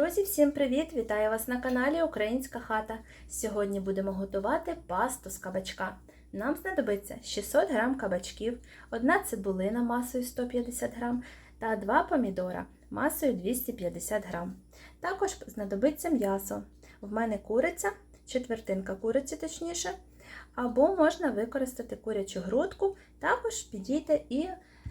Друзі, всім привіт! Вітаю вас на каналі Українська хата. Сьогодні будемо готувати пасту з кабачка. Нам знадобиться 600 г кабачків, одна цибулина масою 150 г та 2 помідора масою 250 г. Також знадобиться м'ясо. В мене куриця, четвертинка куриці точніше, або можна використати курячу грудку, також підійде і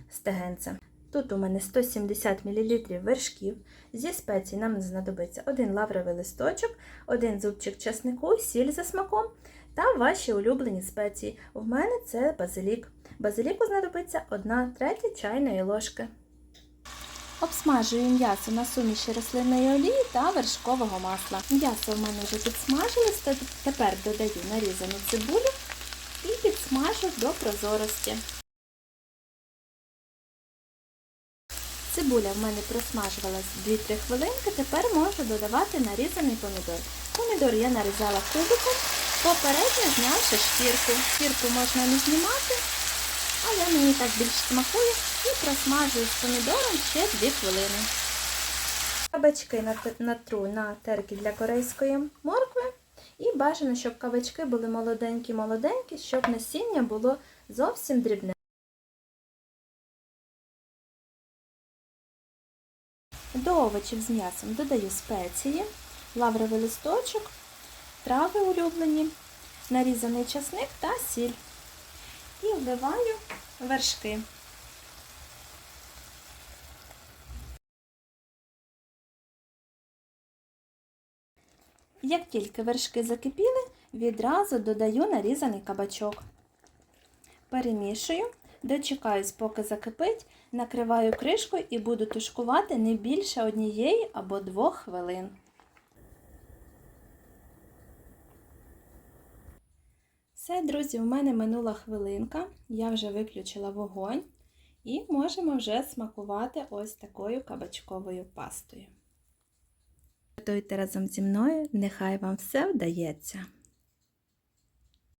стегенце. Тут у мене 170 мл вершків. Зі спецій нам знадобиться один лавровий листочок, один зубчик часнику, сіль за смаком та ваші улюблені спеції. У мене це базилік. Базиліку знадобиться 1 третя чайної ложки. Обсмажую м'ясо на суміші рослинної олії та вершкового масла. М'ясо в мене вже підсмажилось, тепер додаю нарізану цибулю і підсмажу до прозорості. Цибуля в мене просмажувалась 2-3 хвилинки, тепер можу додавати нарізаний помідор. Помідор я нарізала кубиком, попередньо знявши шкірку. Шкірку можна не знімати, але мені так більш смакує і просмажую з помідором ще 2 хвилини. Кабачки натру на терки для корейської моркви. І бажано, щоб кабачки були молоденькі-молоденькі, щоб насіння було зовсім дрібне. До овочів з м'ясом додаю спеції, лавровий листочок, трави улюблені, нарізаний часник та сіль. І вливаю вершки. Як тільки вершки закипіли, відразу додаю нарізаний кабачок. Перемішую, дочекаюсь, поки закипить, накриваю кришкою і буду тушкувати не більше однієї або двох хвилин. Все, друзі, у мене минула хвилинка, я вже виключила вогонь і можемо вже смакувати ось такою кабачковою пастою. Готуйте разом зі мною, нехай вам все вдається!